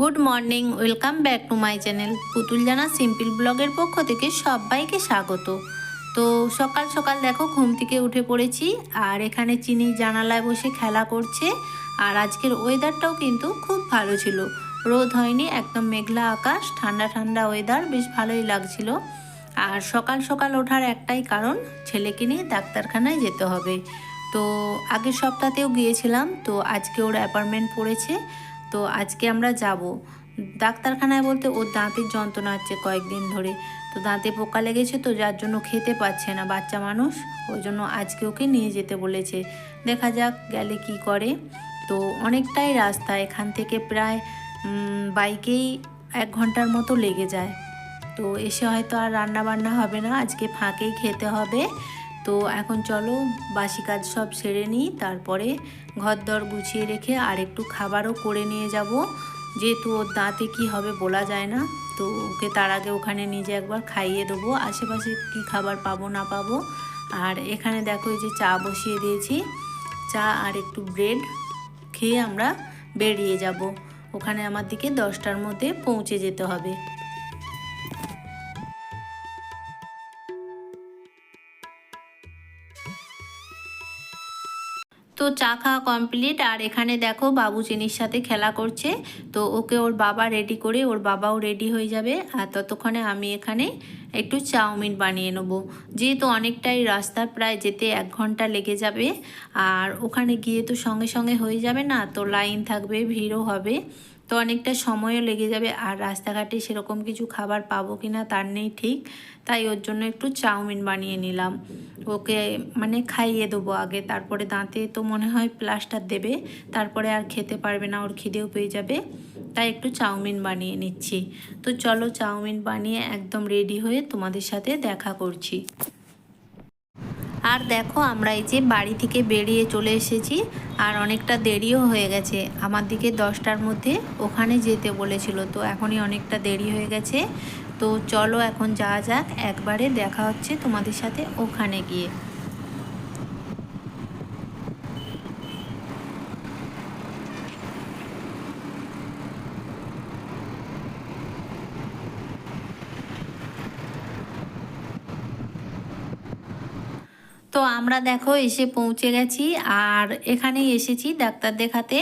Good morning welcome back to my channel পুতুল জানা simple ব্লগের পক্ষ থেকে সবাইকে স্বাগত। তো সকাল সকাল দেখো, ঘুম থেকে উঠে পড়েছি, আর এখানে চিনি জানালায় বসে খেলা করছে, আর আজকের ওয়েদারটাও কিন্তু খুব ভালো ছিল। রোদ হয়নি, একদম মেঘলা আকাশ, ঠান্ডা ঠান্ডা ওয়েদার বেশ ভালোই লাগছিল। আর সকাল সকাল ওঠার একটাই কারণ, ছেলেকে নিয়ে ডাক্তারখানায় যেতে হবে। তো আগের সপ্তাহতেও গিয়েছিলাম, তো আজকে ওর অ্যাপার্টমেন্ট পড়েছে। তো আজকে আমরা যাব। ডাক্তারখানায় বলতে ওর দাঁতের যন্ত্রণা হচ্ছে কয়েকদিন ধরে। তো দাঁতে পোকা লেগেছে তো যার জন্য খেতে পাচ্ছে না বাচ্চা মানুষ। ওই জন্য আজকে ওকে নিয়ে যেতে বলেছে। দেখা যাক গেলে কি করে। তো অনেকটাই রাস্তা, এখান থেকে প্রায় বাইকেই এক ঘণ্টার মতো লেগে যায়। তো এসে হয়তো আর রান্না বান্না হবে না, আজকে ফাঁকেই খেতে হবে। তো এখন চলো বাসি কাজ সব সেরে নিই, তারপরে ঘর দর গুছিয়ে রেখে আর একটু খাবারও করে নিয়ে যাব। যেহেতু ওর দাঁতে কি হবে বলা যায় না, তো ওকে তার আগে ওখানে নিজে একবার খাইয়ে দেবো। আশেপাশে কি খাবার পাবো না পাবো? আর এখানে দেখো এই যে চা বসিয়ে দিয়েছি। চা আর একটু ব্রেড খেয়ে আমরা বেরিয়ে যাব। ওখানে আমার দিকে দশটার মধ্যে পৌঁছে যেতে হবে। তো চা খাওয়া কমপ্লিট আর এখানে দেখো বাবু চিনির সাথে খেলা করছে। তো ওকে ওর বাবা রেডি করে, ওর বাবাও রেডি হয়ে যাবে। আর ততক্ষণে আমি এখানে একটু চাউমিন বানিয়ে নেব। যেহেতু অনেকটাই রাস্তা, প্রায় যেতে এক ঘণ্টা লেগে যাবে। আর ওখানে গিয়ে তো সঙ্গে সঙ্গে হয়ে যাবে না, তো লাইন থাকবে, ভিড়ও হবে। তো অনেকটা সময়ও লেগে যাবে আর রাস্তাঘাটে সেরকম কিছু খাবার পাবো কি না তার নেই ঠিক। তাই ওর জন্য একটু চাউমিন বানিয়ে নিলাম। ওকে মানে খাইয়ে দেবো আগে, তারপরে দাঁতে তো মনে হয় প্লাস্টার দেবে, তারপরে আর খেতে পারবে না, ওর খিদেও পেয়ে যাবে। তাই একটু চাউমিন বানিয়ে নিচ্ছি। তো চলো চাউমিন বানিয়ে একদম রেডি হয়ে তোমাদের সাথে দেখা করছি। আর দেখো, আমরা এই যে বাড়ি থেকে বেরিয়ে চলে এসেছি, আর অনেকটা দেরিও হয়ে গেছে। আমার দিকে দশটার মধ্যে ওখানে যেতে বলেছিল, তো এখনই অনেকটা দেরি হয়ে গেছে। তো চলো এখন যাওয়া যাক, একবারে দেখা হচ্ছে তোমাদের সাথে ওখানে গিয়ে। তো আমরা দেখো এসে পৌঁছে গেছি, আর এখানেই এসেছি ডাক্তার দেখাতে।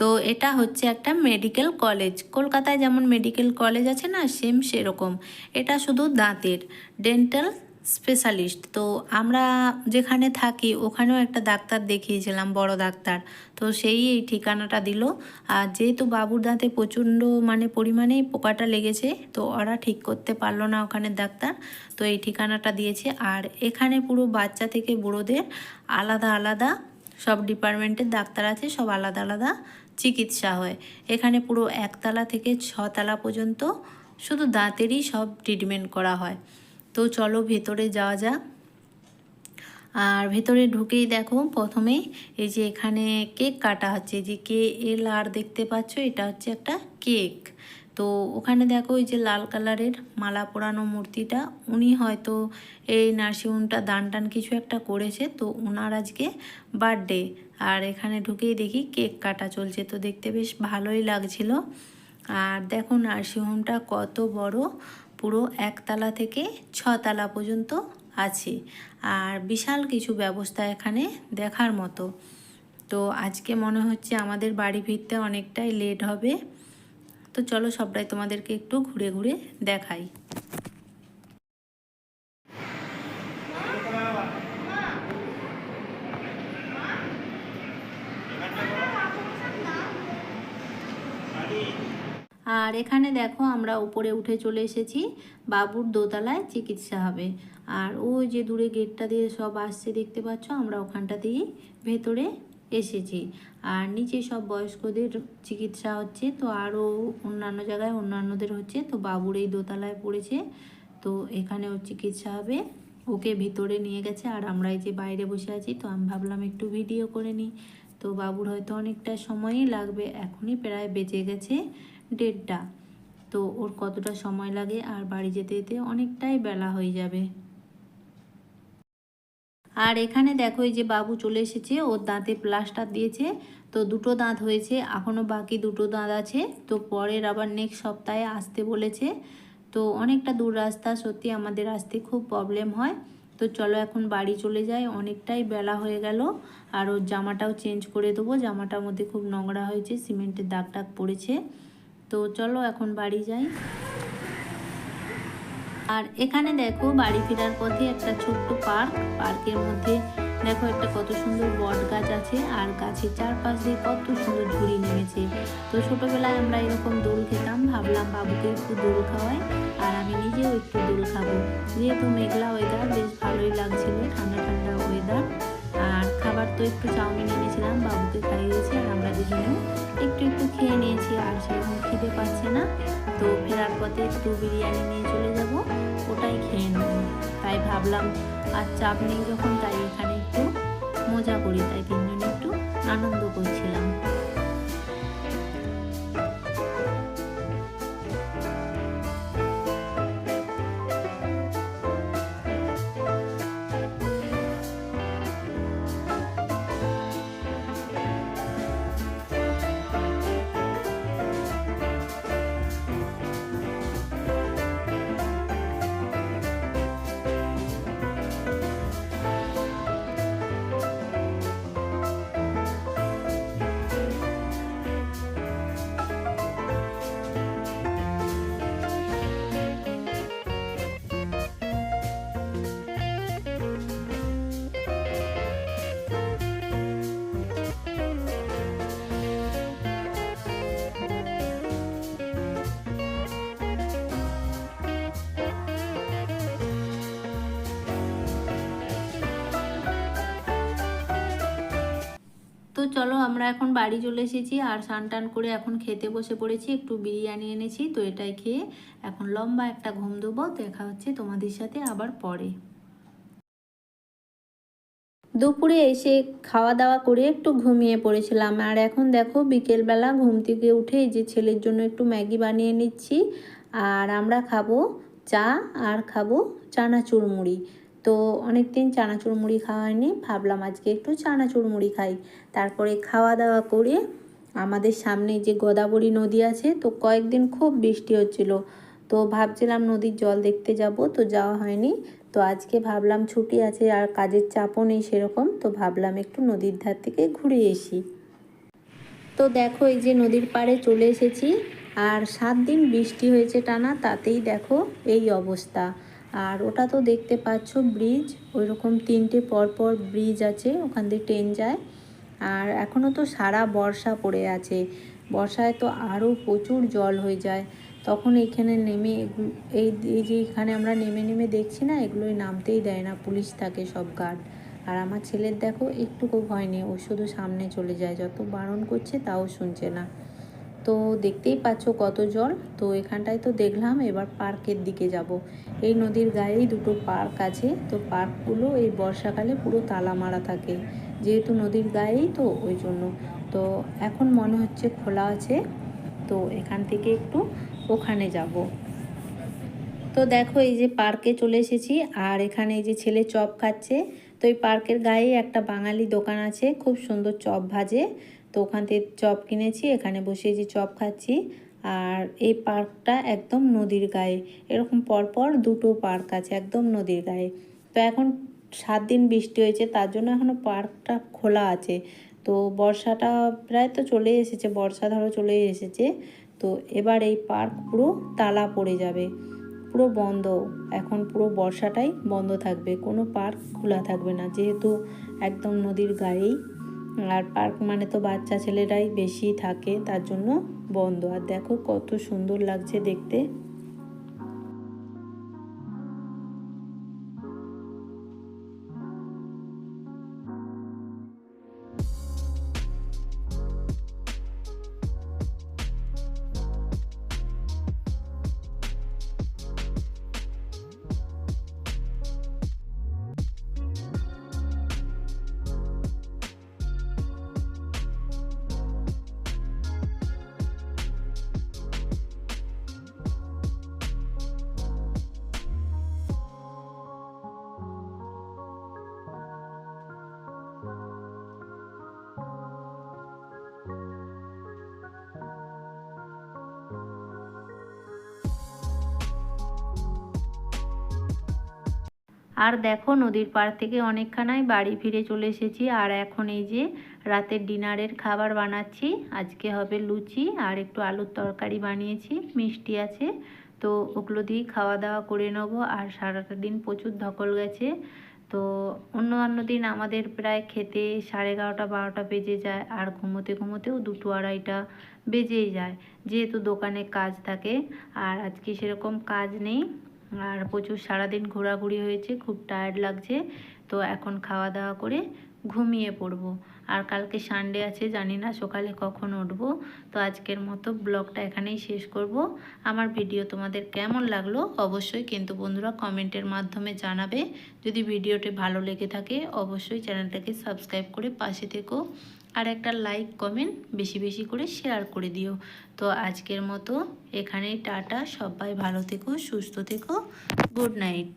তো এটা হচ্ছে একটা মেডিকেল কলেজ কলকাতায় যেমন মেডিকেল কলেজ আছে না সেম সেরকম। এটা শুধু দাঁতের। Dental specialist. তো আমরা যেখানে থাকি, ওখানেও একটা ডাক্তার দেখিয়েছিলাম, বড় ডাক্তার। তো সেই এই ঠিকানাটা দিল। আর যেহেতু বাবুর দাঁতে প্রচণ্ড মানে পরিমাণেই পোকাটা লেগেছে, তো ওরা ঠিক করতে পারল না ওখানে ডাক্তার। তো এই ঠিকানাটা দিয়েছে। আর এখানে পুরো বাচ্চা থেকে বুড়োদের আলাদা আলাদা সব ডিপার্টমেন্টের ডাক্তার আছে, সব আলাদা আলাদা চিকিৎসা হয়। এখানে পুরো একতলা থেকে ছতলা পর্যন্ত শুধু দাঁতেরই সব ট্রিটমেন্ট করা হয়। তো চলো ভেতরে যাওয়া যাক। আর ভেতরে ঢুকেই দেখো প্রথমে এই যে এখানে কেক কাটা হচ্ছে যে কে এল আর দেখতে পাচ্ছ, এটা হচ্ছে একটা কেক। তো ওখানে দেখো ওই যে লাল কালারের মালা পোড়ানো মূর্তিটা, উনি হয়তো এই নার্সিংহোমটা দান টান কিছু একটা করেছে, তো ওনার আজকে বার্থডে। আর এখানে ঢুকেই দেখি কেক কাটা চলছে, তো দেখতে বেশ ভালোই লাগছিল। আর দেখো নার্সিংহোমটা কত বড় পুরো একতলা থেকে ছতলা পর্যন্ত আছে। আর বিশাল কিছু ব্যবস্থা এখানে দেখার মতো। তো আজকে মনে হচ্ছে আমাদের বাড়ি ফিরতে অনেকটাই লেট হবে। তো চলো সবটাই তোমাদেরকে একটু ঘুরে ঘুরে দেখাই। আর এখানে দেখো আমরা উপরে উঠে চলে এসেছি। বাবুর দোতলায় চিকিৎসা হবে। আর ওই যে দূরে গেটটা দিয়ে সব আসছে দেখতে পাচ্ছ, আমরা ওখানটা দিয়ে ভেতরে এসেছি। আর নিচে সব বয়স্কদের চিকিৎসা হচ্ছে, তো আরও অন্যান্য জায়গায় অন্যান্যদের হচ্ছে, তো বাবুর এই দোতলায় পড়েছে। তো এখানে ওর চিকিৎসা হবে। ওকে ভিতরে নিয়ে গেছে, আর আমরা এই যে বাইরে বসে আছি, তো আমি ভাবলাম একটু ভিডিও করে নিই। তো বাবুর হয়তো অনেকটা সময়ই লাগবে, এখনই প্রায় বেঁচে গেছে। দেড়টা। তো ওর কতটা সময় লাগে আর বাড়ি যেতে যেতে অনেকটাই বেলা হয়ে যাবে। আর এখানে দেখো এই যে বাবু চলে এসেছে ওর দাঁতে প্লাস্টার দিয়েছে, তো দুটো দাঁত হয়েছে এখনও বাকি দুটো দাঁত আছে, তো পরের আবার নেক্সট সপ্তাহে আসতে বলেছে। তো অনেকটা দূর রাস্তা, সত্যি আমাদের আসতে খুব প্রবলেম হয়। তো চলো এখন বাড়ি চলে যাই, অনেকটাই বেলা হয়ে গেল, আর ওর জামাটাও চেঞ্জ করে দেবো, জামাটার মধ্যে খুব নোংরা হয়েছে সিমেন্টের দাগ টাগ পড়েছে। তো চলো এখন বাড়ি যাই। আর এখানে দেখো বাড়ি ফেরার পথে একটা ছোট্ট পার্ক। পার্কের মধ্যে দেখো একটা কত সুন্দর বট গাছ আছে আর গাছের চারপাশ দিয়ে কত সুন্দর ঝুড়ি নেমেছে। তো ছোটবেলায় আমরা এরকম দোল খেতাম, ভাবলাম বাবুকে একটু দোল খাওয়াই আর আমি নিজেও একটু দোল খাব। যেহেতু মেঘলা ওয়েদার বেশ ভালোই লাগছিল ঠান্ডা ঠান্ডা ওয়েদার আর খাবার তো একটু চাউমিন এনেছিলাম, বাবুকে খাইয়েছি আর আমরা দুজনেও একটু একটু খেয়ে নিয়েছি, আর সেরকম খিদে পাচ্ছে না। তো ফেরার পথে একটু বিরিয়ানি নিয়ে চলে যাব, ওটাই খেয়ে নেব। তাই ভাবলাম, আর চাপ নেই যখন, তাই এখানে একটু মজা করি, তাই তিনজনে একটু আনন্দ করছিলাম। চলো আমরা এখন বাড়ি চলে এসেছি আর স্নান টান করে এখন খেতে বসে পড়েছি। একটু বিরিয়ানি এনেছি, তো এটাই খেয়ে এখন লম্বা একটা ঘুম দেবো। দেখা হচ্ছে তোমাদের সাথে আবার পরে। দুপুরে এসে খাওয়া দাওয়া করে একটু ঘুমিয়ে পড়েছিলাম। আর এখন দেখো বিকেলবেলা ঘুম থেকে উঠে যে ছেলের জন্য একটু ম্যাগি বানিয়ে নিচ্ছি। আর আমরা খাব চা আর খাব চানাচুর মুড়ি তো অনেক দিন চানাচুর মুড়ি খাওয়া হয়নি, ভাবলাম আজকে একটু চানাচুর মুড়ি খাই। তারপরে খাওয়া দাওয়া করে আমাদের সামনে যে গোদাবরী নদী আছে, তো কয়েকদিন খুব বৃষ্টি হচ্ছিল। তো ভাবছিলাম নদীর জল দেখতে যাব, তো যাওয়া হয়নি। তো আজকে ভাবলাম ছুটি আছে আর কাজের চাপও নেই সেরকম, তো ভাবলাম একটু নদীর ধার থেকে ঘুরে এসি। তো দেখো এই যে নদীর পাড়ে চলে এসেছি, আর সাত দিন বৃষ্টি হয়েছে টানা, তাতেই দেখো এই অবস্থা। আর ওটা তো দেখতে পাচ্ছ ব্রিজ ওই রকম তিনটে পরপর ব্রিজ আছে, ওখান দিয়ে ট্রেন যায়। আর এখনও তো সারা বর্ষা পড়ে আছে, বর্ষায় তো আরও প্রচুর জল হয়ে যায়। তখন এখানে নেমে এই এই যে এখানে আমরা নেমে নেমে দেখছি না, এগুলোই নামতেই দেয় না, পুলিশ থাকে সব গার্ড। আর আমার ছেলের দেখো, একটুকু ভয় নেই, ও শুধু সামনে চলে যায়, যত বারণ করছে তাও শুনছে না। তো দেখতেই পাচ্ছ কত জল। তো এখানটায় তো দেখলাম, এবার পার্কের দিকে যাব। এই নদীর গায়েই দুটো পার্ক আছে। তো পার্কগুলো এই বর্ষাকালে পুরো তালা মারা থাকে। যেহেতু নদীর গায়েই তো, ওই জন্য। তো এখন মনে হচ্ছে খোলা আছে। তো এখান থেকে একটু ওখানে যাব। তো দেখো এই যে পার্কে চলে এসেছি। আর এখানে এই যে ছেলে চপ খাচ্ছে। তো এই পার্কের গায়ে একটা বাঙালি দোকান আছে, খুব সুন্দর চপ ভাজে। তো ওখান থেকে চপ কিনেছি, এখানে বসে যে চপ খাচ্ছি। আর এই পার্কটা একদম নদীর গায়ে। এরকম পরপর দুটো পার্ক আছে, একদম নদীর গায়ে। তো এখন সাত দিন বৃষ্টি হয়েছে, তার জন্য এখনও পার্কটা খোলা আছে। তো বর্ষাটা প্রায় তো চলে এসেছে, বর্ষা ধরো চলে এসেছে। তো এবার এই পার্ক পুরো তালা পড়ে যাবে। পুরো বন্ধ। এখন পুরো বর্ষাটাই বন্ধ থাকবে। কোনো পার্ক খোলা থাকবে না। যেহেতু একদম নদীর গায়েই আর পার্ক মানে তো বাচ্চা ছেলেরাই বেশি থাকে, তার জন্য বন্ধ। আর দেখো কত সুন্দর লাগছে দেখতে। আর দেখো নদীর পাড় থেকে অনেকখানাই বাড়ি ফিরে চলে এসেছি। আর এখন এই যে রাতের ডিনারের খাবার বানাচ্ছি, আজকে হবে লুচি আর একটু আলুর তরকারি বানিয়েছি, মিষ্টি আছে। তো ওগুলো দিয়ে খাওয়া দাওয়া করে নেব। আর সারাটা দিন প্রচুর ধকল গেছে। তো অন্য অন্য দিন আমাদের প্রায় খেতে সাড়ে এগারোটা, বারোটা বেজে যায় আর ঘুমোতে ঘুমোতেও দুটো আড়াইটা বেজেই যায়। যেহেতু দোকানে কাজ থাকে, আর আজকে সেরকম কাজ নেই। আর প্রচুর সারাদিন ঘোরাঘুরি হয়েছে, খুব টায়ার্ড লাগছে। তো এখন খাওয়া দাওয়া করে ঘুমিয়ে পড়ব। আর কালকে সানডে আছে, জানি না সকালে কখন উঠবো। তো আজকের মতো ব্লগটা এখানেই শেষ করব। আমার ভিডিও তোমাদের কেমন লাগল অবশ্যই কিন্তু বন্ধুরা কমেন্টের মাধ্যমে জানাবে। যদি ভিডিওটি ভালো লেগে থাকে, অবশ্যই চ্যানেলটাকে সাবস্ক্রাইব করে পাশে থেকো। আর একটা লাইক, কমেন্ট বেশি বেশি করে শেয়ার করে দিও। তো আজকের মতো এখানেই টাটা, সবাই ভালো থেকো, সুস্থ থেকো, গুড নাইট।